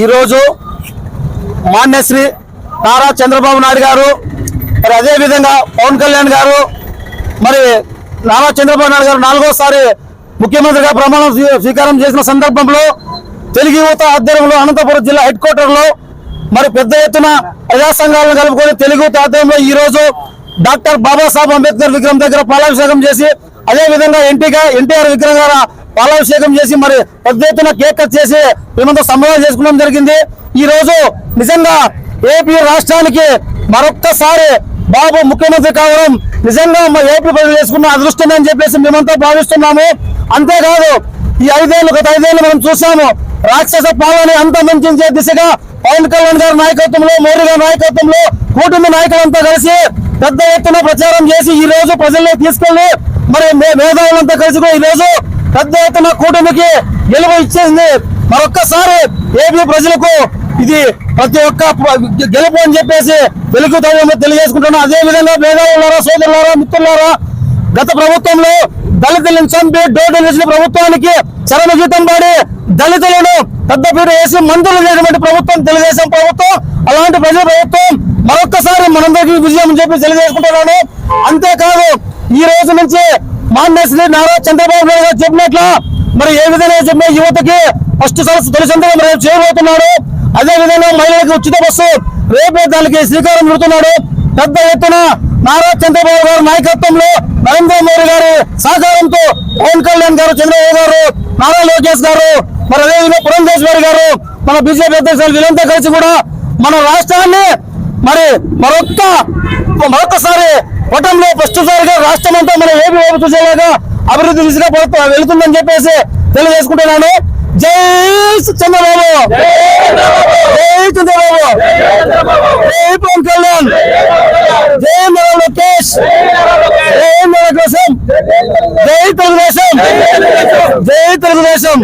ఈరోజు మాన్యశ్రీ నారా చంద్రబాబు నాయుడు గారు మరి అదే విధంగా పవన్ కళ్యాణ్ గారు మరి నారా చంద్రబాబు నాయుడు గారు నాలుగోసారి ముఖ్యమంత్రిగా ప్రమాణం స్వీకారం చేసిన సందర్భంలో తెలుగు యువత ఆధ్వర్యంలో అనంతపురం జిల్లా హెడ్ క్వార్టర్లో మరి పెద్ద ఎత్తున ప్రజా సంఘాలను కలుపుకొని తెలుగు యువత ఆధ్వర్యంలో ఈరోజు డాక్టర్ బాబాసాహెబ్ అంబేద్కర్ విగ్రహం దగ్గర పాలాభిషేకం చేసి అదే విధంగా ఎన్టీగా ఎన్టీఆర్ విగ్రహం దగ్గర పాలాభిషేకం చేసి మరి పెద్ద ఎత్తున కేక్ కట్ చేసి మేమంతా సంబరాలు చేసుకోవడం జరిగింది. ఈ రోజు నిజంగా ఏపీ రాష్ట్రానికి మరొక్కసారి బాబు ముఖ్యమంత్రి కావడం నిజంగా మా ఏపీ ప్రజలు చేసుకున్న అదృష్టం అని చెప్పేసి మేమంతా భావిస్తున్నాము. అంతేకాదు ఈ ఐదేళ్ళు గత ఐదేళ్ళు మనం చూసాము రాక్షస పాలన అంతమందించే దిశగా పవన్ కళ్యాణ్ గారి నాయకత్వంలో మోడీ గారి నాయకత్వంలో కూటమి నాయకులంతా కలిసి పెద్ద ఎత్తున ప్రచారం చేసి ఈ రోజు ప్రజల్లో తీసుకెళ్ళి మరి మే- మేధావులంతా కలిసి కూడా ఈ రోజు పెద్ద ఎత్తున కూటమికి గెలుపు ఇచ్చేసింది మరొక్కసారి ఏపీ ప్రజలకు ఇది ప్రతి ఒక్క గెలుపు అని చెప్పేసి తెలుగు తెలియజేసుకుంటున్నాం. అదే విధంగా మేధావులారా సోదరులారా మిత్రులారా గత ప్రభుత్వంలో దళితులను చంపి డోర్ డెలివరీ ప్రభుత్వానికి చరణ గీతం పాడి దళితులను పెద్దపీట వేసి మంత్రులు చేసినటువంటి ప్రభుత్వం తెలుగుదేశం ప్రభుత్వం అలాంటి ప్రజల ప్రభుత్వం మరొక్కసారి మనందరికీ విజయం చెప్పి తెలియజేసుకుంటున్నాను. అంతేకాదు ఈ రోజు నుంచి మాన్యశ్రీ నారా చంద్రబాబు నాయుడు గారు చెప్పినట్లు మరి ఏ విధంగా చెప్పిన యువతకి ఫస్ట్ సరస్సు తొలి సంతకం రేపు చేయబోతున్నాడు అదే విధంగా మహిళలకు ఉచిత బస్సు రేపే దానికి శ్రీకారం చుడుతున్నాడు. పెద్ద ఎత్తున నారా చంద్రబాబు గారి నాయకత్వంలో నరేంద్ర మోడీ గారి సహకారంతో పవన్ కళ్యాణ్ గారు చంద్రబాబు గారు నారా లోకేష్ గారు మరి అదేవిధంగా పురంధేశ్వరి గారు మన బీజేపీ అధ్యక్షులు వీళ్ళంతా కలిసి కూడా మన రాష్ట్రాన్ని మరి మరొక్క మరొకసారి పటంలో ఫస్ట్ సారిగా రాష్ట్రం అంతా మన ఏపీ వైపు చూసేలాగా అభివృద్ధి దిశగా వెళుతుందని చెప్పేసి తెలియజేసుకుంటున్నాను. జై చంద్రబాబు! జై చంద్రబాబు! జై పవన్ కళ్యాణ్! జై మరో లోకేష్! జై మన జై తెలుగుదేశం! జై తెలుగుదేశం!